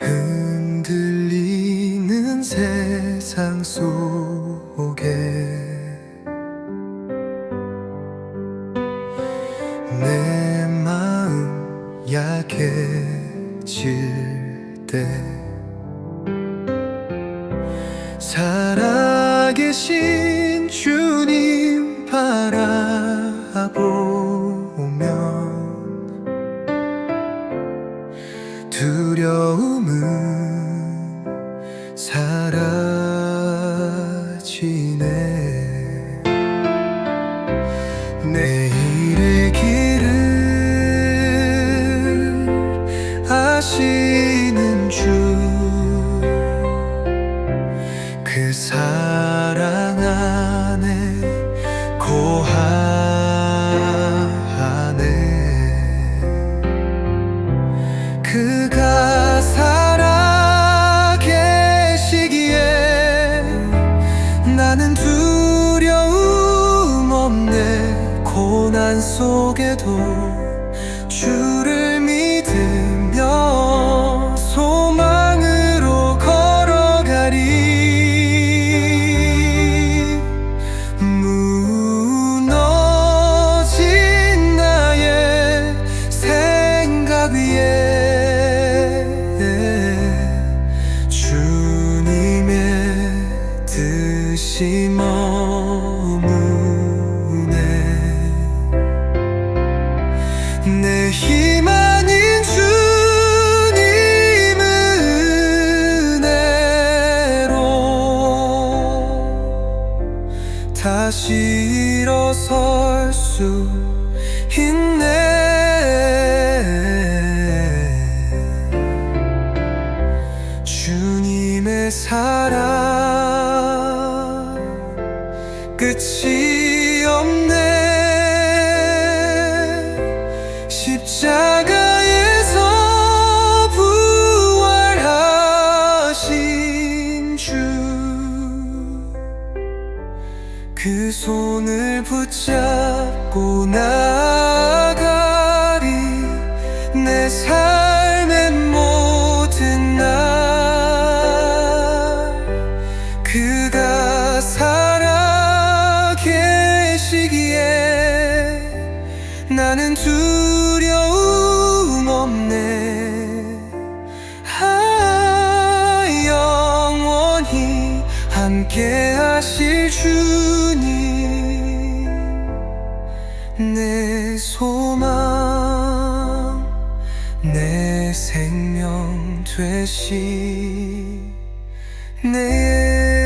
흔들리는 세상 속에 내 마음 약해질 때 살아계신 주님 바라 두 고난 속에도 주를 믿으며 소망으로 걸어가리. 무너진 나의 생각 위에 주님의 뜻이 머 다시 일어설 수 있네. 주님의 사랑 끝이 그 손을 붙잡고 나가리 내 삶의 모든 날. 그가 살아 계시기에 나는 두려움 없네. 아 영원히 함께 하실 주 내 소망 내 생명 되시 네